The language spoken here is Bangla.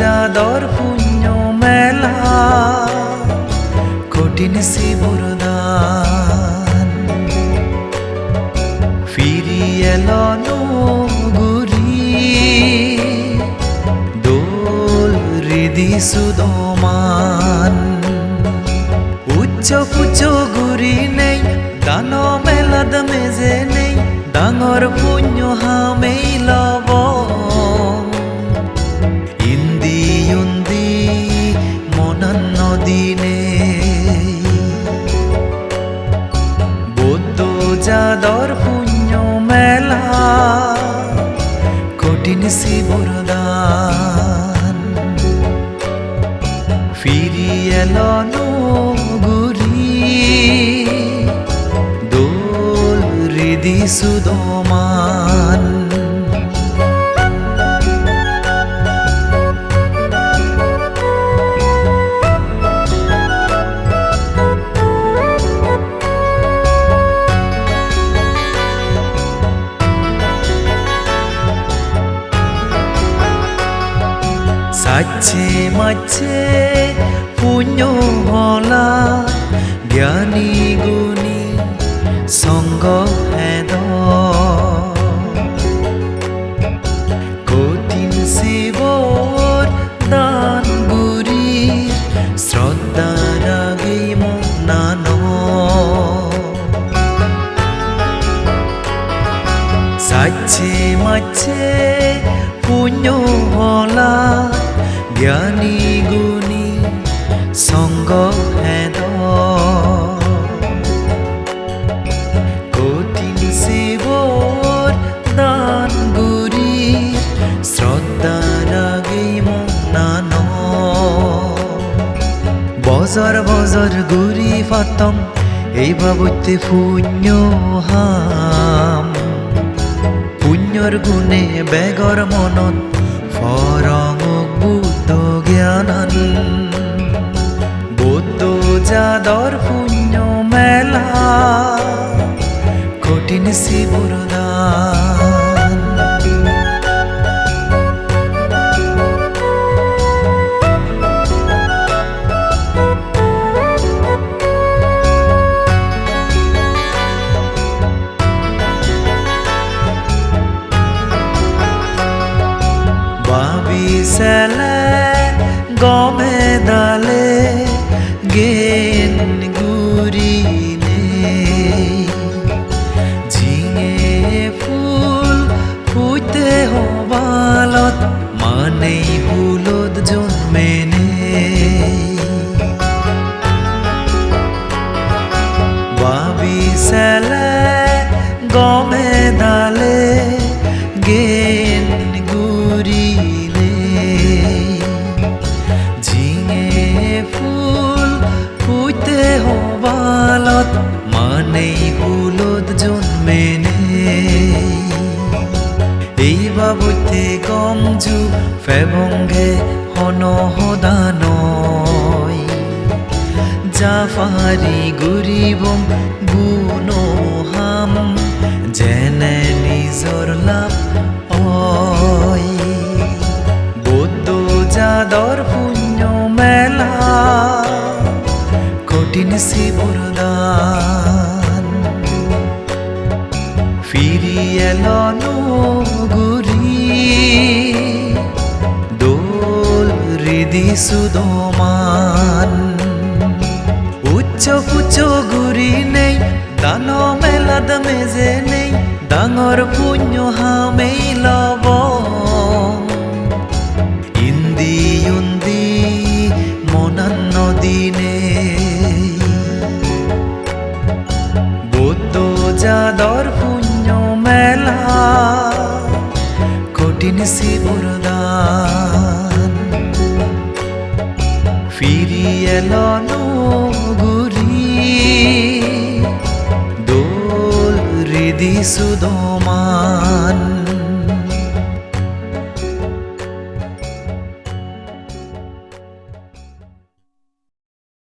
যাদর পুণ্য মেলা, কঠিন শিবরদান। ফিরি এলো গুরি দোল হৃদি সুদমান। উচ্চ পুচ্চ গুরি নেই দান মেলাদ মেজে নেই, ডাঙর পুণ্য হামেই যাদর পুণ্য মেলা কঠিন শিবরদান। ফিরি এলো গুরি দোল হৃদি সুদমান। সাচ্ছে মাচ্ছে পুণ্য হলা, জ্ঞানী গুণী সঙ্গ হেদ। কঠিন শিবর দান গুরি, শ্রদ্ধা রাগে মনানো সাচ্ছে মাচ্ছে জ্ঞানী গুণী সঙ্গ হেদ। কঠিন শিবর দান গুরি, শ্রদ্ধা রাগে মনানো বজর বজর গুরি ফাতম, এই বাবুতে পুণ্য হাম। পুণ্যর গুণে বেগর মনত ফরং যাদর পুণ্য মেলা কঠিন শিবরদান। বাবি সেলে গমে দালে গেন মানেই হুলদ জন্মেনে এই বাবুতে গমজু ফেবঙ্গে হন হদানয় জাফারি গুরিবম গুনো হাম জেনে নিজর লাভ অয় বৌদ্ধ যাদর পুণ্য মেলা কঠিন শিবরদান হৃদি সুদমান। উচ্চ পুচ্চ গুরি নেই, দান মেলাদ মেজে নেই, ডাঙর পুণ্য হামেই লব। ইন্দি উন্দি মনান নদীনে বৌদ্ধ যাদর পুণ্য মেলা, কঠিন শিবরদান এলো গুরি দোল হৃদি সুদমান।